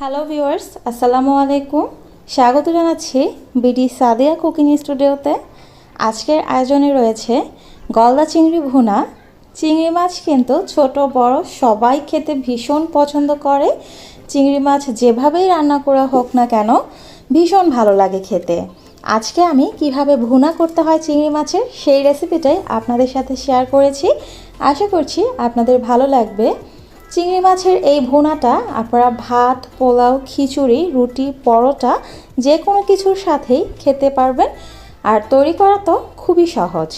Hello viewers আসসালামু আলাইকুম। স্বাগত জানাচ্ছি বিডি সাদিয়া কুকিং স্টুডিওতে। আজকের আয়োজনে রয়েছে গলদা চিংড়ি ভুনা। চিংড়ি মাছ কিন্তু ছোট, বড়, সবাই খেতে ভীষণ পছন্দ করে। চিংড়ি মাছ যেভাবেই রান্না করা হোক না কেন, ভীষণ ভালো লাগে খেতে। আজকে আমি কীভাবে ভুনা করতে হয় চিংড়ি মাছের, সেই রেসিপিটাই আপনাদের সাথে শেয়ার করেছি। আশা করছি আপনাদের ভালো লাগবে। চিংড়ি মাছের এই ভুনাটা আপনারা ভাত, পোলাও, খিচুড়ি, রুটি, পরোটা যে কোনো কিছুর সাথেই খেতে পারবেন। আর তৈরি করা তো খুবই সহজ।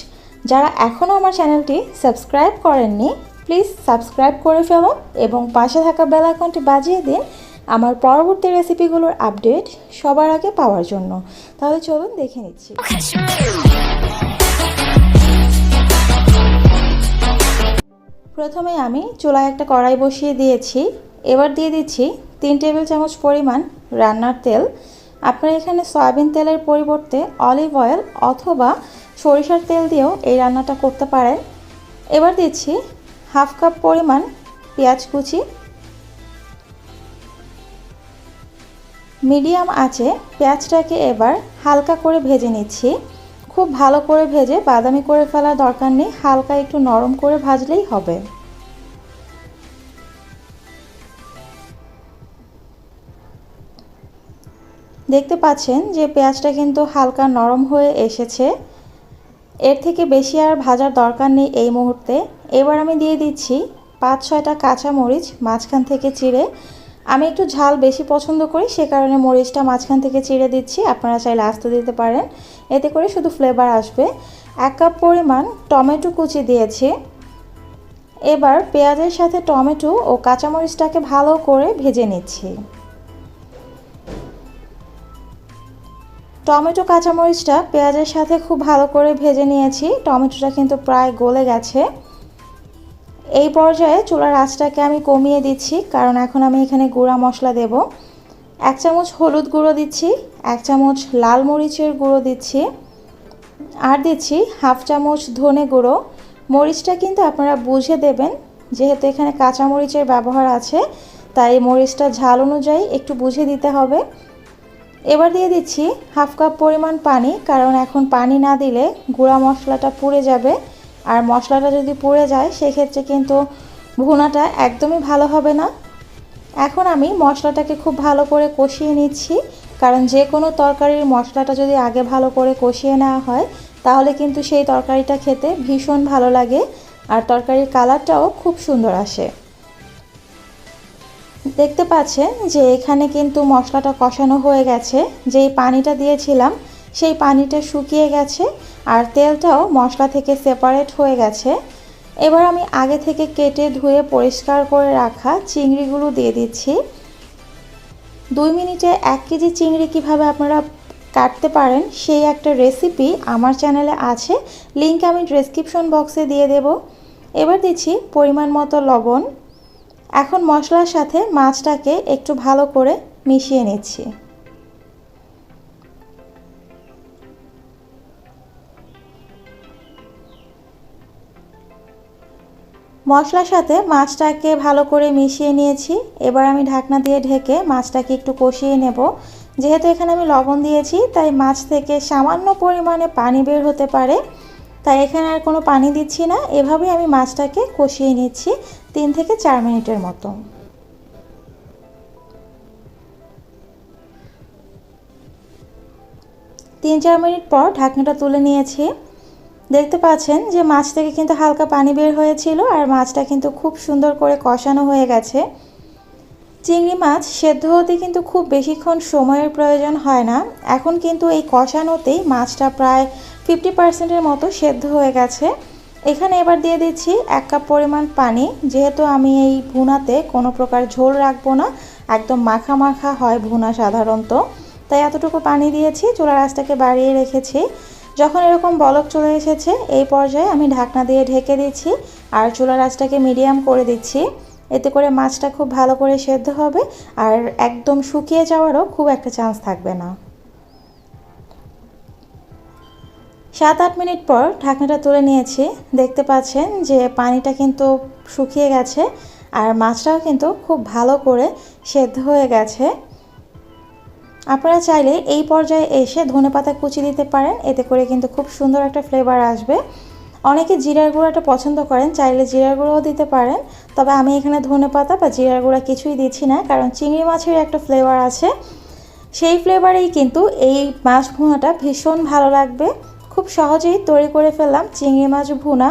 যারা এখনও আমার চ্যানেলটি সাবস্ক্রাইব করেননি, প্লিজ সাবস্ক্রাইব করে ফেলুন এবং পাশে থাকা বেল আইকনটি বাজিয়ে দিন আমার পরবর্তী রেসিপিগুলোর আপডেট সবার আগে পাওয়ার জন্য। তাহলে চলুন দেখে নিচ্ছি। প্রথমে আমি চুলায় একটা কড়াই বসিয়ে দিয়েছি। এবার দিয়ে দিচ্ছি তিন টেবিল চামচ পরিমাণ রান্নার তেল। আপনারা এখানে সয়াবিন তেলের পরিবর্তে অলিভ অয়েল অথবা সরিষার তেল দিয়েও এই রান্নাটা করতে পারেন। এবার দিচ্ছি হাফ কাপ পরিমাণ পেঁয়াজ কুচি। মিডিয়াম আছে পেঁয়াজটাকে এবার হালকা করে ভেজে নিচ্ছি। খুব ভালো করে ভেজে বাদামি করে ফেলার দরকার নেই, হালকা একটু নরম করে ভাজলেই হবে। দেখতে পাচ্ছেন যে পেঁয়াজটা কিন্তু হালকা নরম হয়ে এসেছে। এর থেকে বেশি আর ভাজার দরকার নেই এই মুহূর্তে। এবার আমি দিয়ে দিচ্ছি পাঁচ ছয়টা কাঁচামরিচ, মাঝখান থেকে চিড়ে আমি একটু ঝাল বেশি পছন্দ করি, সে কারণে মরিচটা মাঝখান থেকে চিড়ে দিচ্ছি। আপনারা চাইলে আস্ত দিতে পারেন। এতে করে শুধু ফ্লেভার আসবে। এক কাপ পরিমাণ টমেটো কুচি দিয়েছি। এবার পেঁয়াজের সাথে টমেটো ও কাঁচামরিচটাকে ভালো করে ভেজে নিচ্ছি। টমেটো, কাঁচামরিচটা পেঁয়াজের সাথে খুব ভালো করে ভেজে নিয়েছি। টমেটোটা কিন্তু প্রায় গলে গেছে। এই পর্যায়ে চুলার আঁচটাকে আমি কমিয়ে দিচ্ছি, কারণ এখন আমি এখানে গুঁড়া মশলা দেব। এক চামচ হলুদ গুঁড়ো দিচ্ছি, এক চামচ লাল মরিচের গুঁড়ো দিচ্ছি, আর দিচ্ছি হাফ চামচ ধনে গুঁড়ো। মরিচটা কিন্তু আপনারা বুঝে দেবেন, যেহেতু এখানে কাঁচা মরিচের ব্যবহার আছে, তাই মরিচটা ঝাল অনুযায়ী একটু বুঝে দিতে হবে। এবার দিয়ে দিচ্ছি হাফ কাপ পরিমাণ পানি, কারণ এখন পানি না দিলে গুঁড়া মশলাটা পুড়ে যাবে। আর মশলাটা যদি পুড়ে যায়, সেক্ষেত্রে কিন্তু ভুনাটা একদমই ভালো হবে না। এখন আমি মশলাটাকে খুব ভালো করে কষিয়ে নিচ্ছি, কারণ যে কোনো তরকারির মশলাটা যদি আগে ভালো করে কষিয়ে নেওয়া হয়, তাহলে কিন্তু সেই তরকারিটা খেতে ভীষণ ভালো লাগে আর তরকারির কালারটাও খুব সুন্দর আসে। দেখতে পাচ্ছেন যে এখানে কিন্তু মশলাটা কষানো হয়ে গেছে, যেই পানিটা দিয়েছিলাম, সেই পানিটা শুকিয়ে গেছে। আর তেলটাও মশলা থেকে সেপারেট হয়ে গেছে। এবার আমি আগে থেকে কেটে ধুয়ে পরিষ্কার করে রাখা চিংড়িগুলো দিয়ে দিচ্ছি। দুই মিনিটে এক কেজি চিংড়ি কীভাবে আপনারা কাটতে পারেন সেই একটা রেসিপি আমার চ্যানেলে আছে। লিঙ্ক আমি ডেসক্রিপশন বক্সে দিয়ে দেব। এবার দিচ্ছি পরিমাণ মতো লবণ। এখন মশলার সাথে মাছটাকে একটু ভালো করে মিশিয়ে নিচ্ছি। মশলার সাথে মাছটাকে ভালো করে মিশিয়ে নিয়েছি। এবার আমি ঢাকনা দিয়ে ঢেকে মাছটাকে একটু কষিয়ে নেব। যেহেতু এখানে আমি লবণ দিয়েছি, তাই মাছ থেকে সামান্য পরিমাণে পানি বের হতে পারে। তাই এখানে আর কোনো পানি দিচ্ছি না। এভাবেই আমি মাছটাকে কষিয়ে নিচ্ছি তিন থেকে চার মিনিটের মতো। তিন চার মিনিট পর ঢাকনাটা তুলে নিয়েছি। দেখতে পাচ্ছেন যে মাছ থেকে কিন্তু হালকা পানি বের হয়েছিল আর মাছটা কিন্তু খুব সুন্দর করে কষানো হয়ে গেছে। চিংড়ি মাছ সেদ্ধ হতে কিন্তু খুব বেশিক্ষণ সময়ের প্রয়োজন হয় না। এখন কিন্তু এই কষানোতেই মাছটা প্রায় ফিফটি পার্সেন্টের মতো সেদ্ধ হয়ে গেছে। এখানে এবার দিয়ে দিচ্ছি এক কাপ পরিমাণ পানি। যেহেতু আমি এই ভুনাতে কোনো প্রকার ঝোল রাখব না, একদম মাখা মাখা হয় ভুনা সাধারণত। তাই এতটুকু পানি দিয়েছি, চুলার আঁচটাকে বাড়িয়ে রেখেছি। যখন এরকম বলক চলে এসেছে, এই পর্যায়ে আমি ঢাকনা দিয়ে ঢেকে দিচ্ছি আর চুলার আঁচটাকে মিডিয়াম করে দিচ্ছি। এতে করে মাছটা খুব ভালো করে সেদ্ধ হবে আর একদম শুকিয়ে যাওয়ারও খুব একটা চান্স থাকবে না। সাত আট মিনিট পর ঢাকনাটা তুলে নিয়েছি। দেখতে পাচ্ছেন যে পানিটা কিন্তু শুকিয়ে গেছে আর মাছটাও কিন্তু খুব ভালো করে সেদ্ধ হয়ে গেছে। আপনারা চাইলে এই পর্যায়ে এসে ধনেপাতা কুচি দিতে পারেন। এতে করে কিন্তু খুব সুন্দর একটা ফ্লেভার আসবে। অনেকে জিরার গুঁড়াটা পছন্দ করেন, চাইলে জিরার গুঁড়োও দিতে পারেন। তবে আমি এখানে ধনেপাতা বা জিরার গুঁড়া কিছুই দিচ্ছি না, কারণ চিংড়ি মাছের একটা ফ্লেভার আছে। সেই ফ্লেভারেই কিন্তু এই মাছ ভুনাটা ভীষণ ভালো লাগবে। খুব সহজেই তৈরি করে ফেললাম চিংড়ি মাছ ভুনা।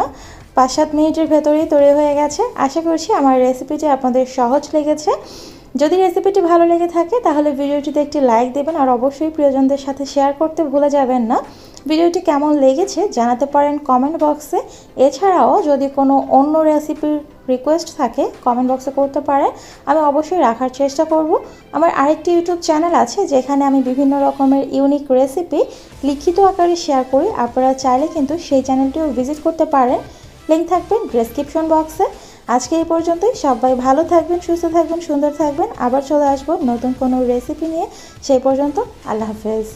পাঁচ সাত মিনিটের ভেতরেই তৈরি হয়ে গেছে। আশা করছি আমার রেসিপিটি আপনাদের সহজ লেগেছে। যদি রেসিপিটি ভালো লেগে থাকে, তাহলে ভিডিওটিতে একটি লাইক দেবেন আর অবশ্যই প্রিয়জনদের সাথে শেয়ার করতে ভুলে যাবেন না। ভিডিওটি কেমন লেগেছে জানাতে পারেন কমেন্ট বক্সে এছাড়াও যদি কোনো অন্য রেসিপির রিকোয়েস্ট থাকে কমেন্ট বক্সে করতে পারেন আমি অবশ্যই রাখার চেষ্টা করব। আমার আরেকটি ইউটিউব চ্যানেল আছে, যেখানে আমি বিভিন্ন রকমের ইউনিক রেসিপি লিখিত আকারে শেয়ার করি। আপনারা চাইলে কিন্তু সেই চ্যানেলটিও ভিজিট করতে পারেন। লিঙ্ক থাকবে ডেসক্রিপশন বক্সে আজকে এই পর্যন্তই। সবাই ভালো থাকবেন, সুস্থ থাকবেন, সুন্দর থাকবেন। আবার চলে আসব নতুন কোনো রেসিপি নিয়ে। সেই পর্যন্ত আল্লাহ হাফেজ।